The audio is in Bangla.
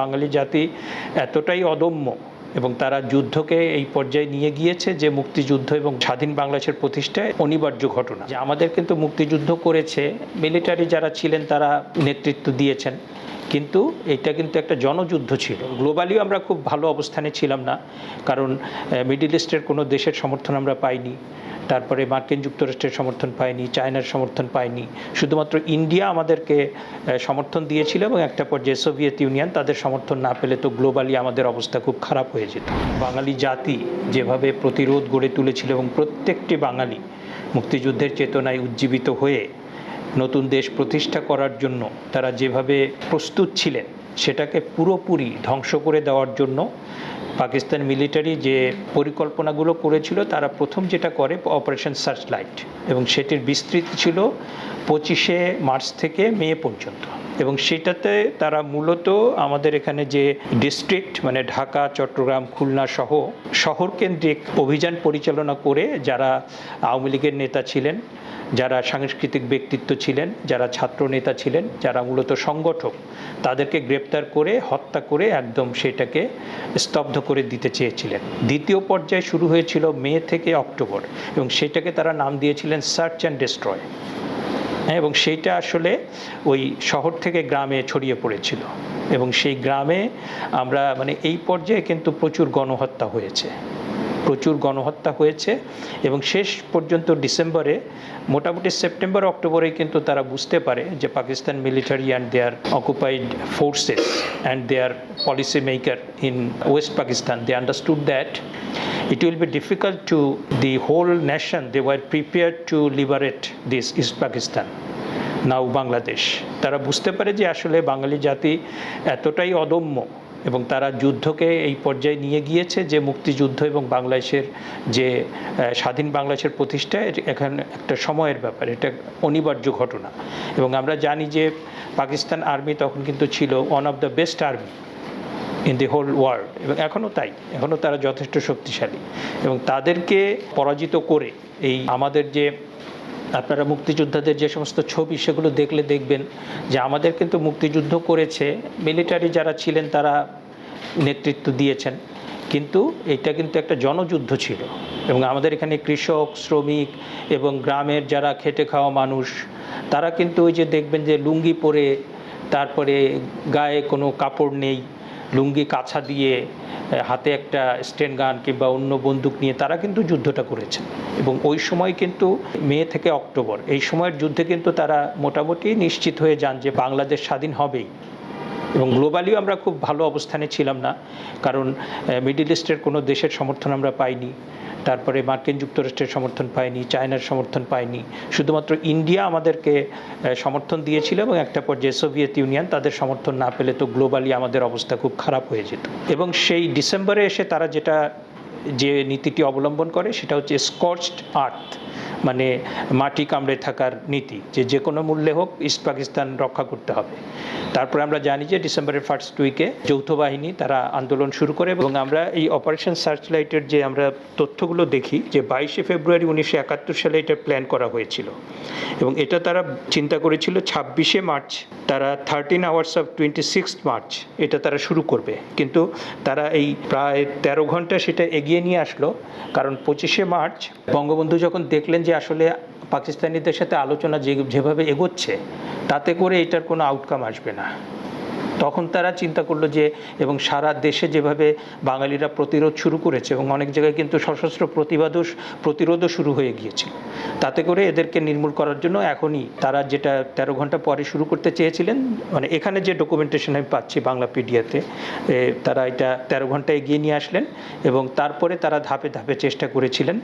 বাঙালি জাতি এতটাই অদম্য এবং তারা যুদ্ধকে এই পর্যায়ে নিয়ে গিয়েছে যে মুক্তিযুদ্ধ এবং স্বাধীন বাংলাদেশের প্রতিষ্ঠায় অনিবার্য ঘটনা। যে আমাদের কিন্তু মুক্তিযুদ্ধ করেছে মিলিটারি যারা ছিলেন তারা নেতৃত্ব দিয়েছেন। কিন্তু এটা কিন্তু একটা জনযুদ্ধ ছিল। গ্লোবালিও আমরা খুব ভালো অবস্থানে ছিলাম না, কারণ মিডিল ইস্টের কোনো দেশের সমর্থন আমরা পাইনি। তারপরে মার্কিন যুক্তরাষ্ট্রের সমর্থন পায়নি, চায়নার সমর্থন পায়নি। শুধুমাত্র ইন্ডিয়া আমাদেরকে সমর্থন দিয়েছিল এবং একটা পর্যায়ে সোভিয়েত ইউনিয়ন তাদের সমর্থন না পেলে তো গ্লোবালি আমাদের অবস্থা খুব খারাপ হয়ে যেত। বাঙালি জাতি যেভাবে প্রতিরোধ গড়ে তুলেছিল এবং প্রত্যেকটি বাঙালি মুক্তিযুদ্ধের চেতনায় উজ্জীবিত হয়ে নতুন দেশ প্রতিষ্ঠা করার জন্য তারা যেভাবে প্রস্তুত ছিলেন সেটাকে পুরোপুরি ধ্বংস করে দেওয়ার জন্য পাকিস্তান মিলিটারি যে পরিকল্পনাগুলো করেছিল, তারা প্রথম যেটা করে অপারেশন সার্চ লাইট এবং সেটির বিস্তৃতি ছিল পঁচিশে মার্চ থেকে মে পর্যন্ত। এবং সেটাতে তারা মূলত আমাদের এখানে যে ডিস্ট্রিক্ট মানে ঢাকা, চট্টগ্রাম, খুলনা সহ শহর কেন্দ্রিক অভিযান পরিচালনা করে যারা আওয়ামী লীগের নেতা ছিলেন যারা সাংস্কৃতিক ব্যক্তিত্ব ছিলেন, যারা ছাত্র নেতা ছিলেন, যারা মূলত সংগঠক, তাদেরকে গ্রেপ্তার করে, হত্যা করে একদম সেটাকে স্তব্ধ করে দিতে চেয়েছিলেন। দ্বিতীয় পর্যায়ে শুরু হয়েছিল মে থেকে অক্টোবর এবং সেটাকে তারা নাম দিয়েছিলেন সার্চ অ্যান্ড ডিস্ট্রয়। হ্যাঁ এবং সেইটা আসলে ওই শহর থেকে গ্রামে ছড়িয়ে পড়েছিল। এবং সেই গ্রামে আমরা মানে এই পর্যায়ে কিন্তু প্রচুর গণহত্যা হয়েছে। প্রচুর গণহত্যা হয়েছে এবং শেষ পর্যন্ত ডিসেম্বরে, মোটামুটি সেপ্টেম্বর অক্টোবরে কিন্তু তারা বুঝতে পারে যে Pakistan military and their occupied forces and their policy maker in West Pakistan they understood that it will be difficult to, the whole nation, they were prepared to liberate this east pakistan now Bangladesh তারা বুঝতে পারে যে আসলে বাঙালি জাতি এতটাই অদম্য এবং তারা যুদ্ধকে এই পর্যায়ে নিয়ে গিয়েছে, যে মুক্তিযুদ্ধ এবং বাংলাদেশের যে স্বাধীন বাংলাদেশের প্রতিষ্ঠায় এখানে একটা সময়ের ব্যাপার, এটা অনিবার্য ঘটনা। এবং আমরা জানি যে পাকিস্তান আর্মি তখন কিন্তু ছিল one of the best army in the whole world এবং এখনও তাই এখনও তারা যথেষ্ট শক্তিশালী। এবং তাদেরকে পরাজিত করে এই আমাদের যে আপনারা মুক্তিযোদ্ধাদের যে সমস্ত ছবি সেগুলো দেখলে দেখবেন যে আমাদের কিন্তু মুক্তিযুদ্ধ করেছে মিলিটারি যারা ছিলেন তারা নেতৃত্ব দিয়েছেন। কিন্তু এটা কিন্তু একটা জনযুদ্ধ ছিল এবং আমাদের এখানে কৃষক, শ্রমিক এবং গ্রামের যারা খেটে খাওয়া মানুষ, তারা কিন্তু ওই যে দেখবেন যে লুঙ্গি পরে তারপরে গায়ে কোনো কাপড় নেই। লুঙ্গি কাছা দিয়ে হাতে একটা স্টেন গান কিংবা অন্য বন্দুক নিয়ে তারা কিন্তু যুদ্ধটা করেছেন। এবং ওই সময় কিন্তু মে থেকে অক্টোবর, এই সময়ের যুদ্ধে কিন্তু তারা মোটামুটি নিশ্চিত হয়ে যান যে বাংলাদেশ স্বাধীন হবেই। এবং গ্লোবালিও আমরা খুব ভালো অবস্থানে ছিলাম না। কারণ মিডিল ইস্টের কোনো দেশের সমর্থন আমরা পাইনি। তারপরে মার্কিন যুক্তরাষ্ট্রের সমর্থন পাইনি চায়নার সমর্থন পায়নি শুধুমাত্র ইন্ডিয়া আমাদেরকে সমর্থন দিয়েছিল এবং একটা পর্যায়ে সোভিয়েত ইউনিয়ন তাদের সমর্থন না পেলে তো গ্লোবালি আমাদের অবস্থা খুব খারাপ হয়ে যেত। এবং সেই ডিসেম্বরে এসে তারা যেটা, যে নীতিটি অবলম্বন করে সেটা হচ্ছে স্কচড আর্থ মানে মাটি কামড়ে থাকার নীতি, যে যে কোনো মূল্যে হোক ইস্ট পাকিস্তান রক্ষা করতে হবে। তারপরে আমরা জানি যে ডিসেম্বরের ফার্স্ট উইকে যৌথ বাহিনী তারা আন্দোলন শুরু করে এবং আমরা এই অপারেশন সার্চ লাইটের যে আমরা তথ্যগুলো দেখি, যে বাইশে ফেব্রুয়ারি উনিশশো একাত্তর সালে এটা প্ল্যান করা হয়েছিল। এবং এটা তারা চিন্তা করেছিল ছাব্বিশে মার্চ, তারা thirteen hours of twenty six March এটা তারা শুরু করবে। কিন্তু তারা এই প্রায় তেরো ঘণ্টা সেটা এগিয়ে নিয়ে আসলো, কারণ পঁচিশে মার্চ বঙ্গবন্ধু যখন দেখলেন যে আসলে পাকিস্তানিদের সাথে আলোচনা যে, যেভাবে এগোচ্ছে, তাতে করে এটার কোনো আউটকাম আসবে না। তখন তারা চিন্তা করল যে, এবং সারা দেশে যেভাবে বাঙালিরা প্রতিরোধ শুরু করেছে এবং অনেক জায়গায় কিন্তু সশস্ত্র প্রতিবাদও প্রতিরোধও শুরু হয়ে গিয়েছিল তাতে করে এদেরকে নির্মূল করার জন্য এখনই তারা যেটা তেরো ঘণ্টা পরে শুরু করতে চেয়েছিলেন মানে এখানে যে ডকুমেন্টেশন আমি পাচ্ছি বাংলা পিডিয়াতে তারা এটা তেরো ঘণ্টা এগিয়ে নিয়ে আসলেন এবং তারপরে তারা ধাপে ধাপে চেষ্টা করেছিলেন।